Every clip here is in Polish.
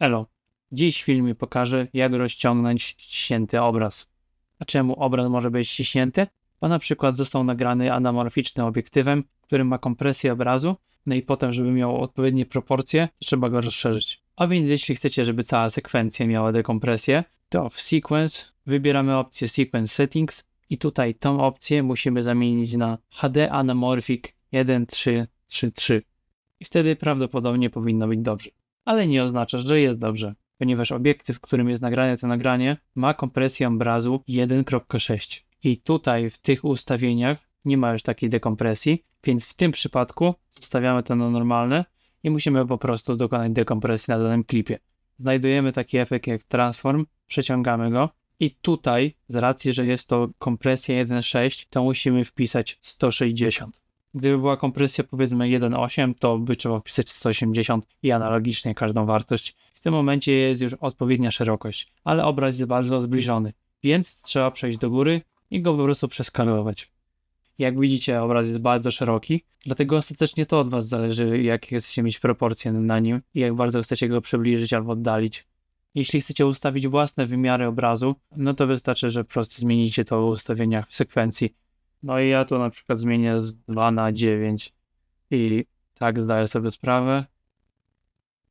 Elo, dziś w filmie pokażę, jak rozciągnąć ściśnięty obraz. A czemu obraz może być ściśnięty? Bo na przykład został nagrany anamorficznym obiektywem, który ma kompresję obrazu, no i potem, żeby miał odpowiednie proporcje, trzeba go rozszerzyć. A więc jeśli chcecie, żeby cała sekwencja miała dekompresję, to w Sequence wybieramy opcję Sequence Settings i tutaj tą opcję musimy zamienić na HD Anamorphic 1333 i wtedy prawdopodobnie powinno być dobrze. Ale nie oznacza, że jest dobrze, ponieważ obiektyw, w którym jest nagrane to nagranie, ma kompresję obrazu 1.6 i tutaj w tych ustawieniach nie ma już takiej dekompresji, więc w tym przypadku stawiamy to na normalne i musimy po prostu dokonać dekompresji na danym klipie. Znajdujemy taki efekt jak transform, przeciągamy go i tutaj, z racji, że jest to kompresja 1.6, to musimy wpisać 160. Gdyby była kompresja powiedzmy 1.8, to by trzeba wpisać 180 i analogicznie każdą wartość. W tym momencie jest już odpowiednia szerokość, ale obraz jest bardzo zbliżony, więc trzeba przejść do góry i go po prostu przeskalować. Jak widzicie, obraz jest bardzo szeroki, dlatego ostatecznie to od Was zależy, jakie chcecie mieć proporcje na nim i jak bardzo chcecie go przybliżyć albo oddalić. Jeśli chcecie ustawić własne wymiary obrazu, no to wystarczy, że po prostu zmienicie to w ustawieniach sekwencji. No i ja tu na przykład zmienię z 2 na 9 i tak zdaję sobie sprawę.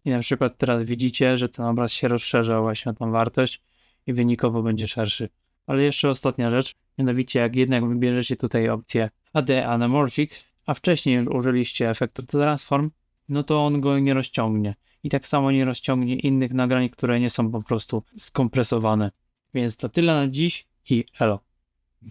I na przykład teraz widzicie, że ten obraz się rozszerza właśnie o tą wartość i wynikowo będzie szerszy. Ale jeszcze ostatnia rzecz, mianowicie jak jednak wybierzecie tutaj opcję AD Anamorphic, a wcześniej już użyliście efektu Transform, no to on go nie rozciągnie. I tak samo nie rozciągnie innych nagrań, które nie są po prostu skompresowane. Więc to tyle na dziś i elo.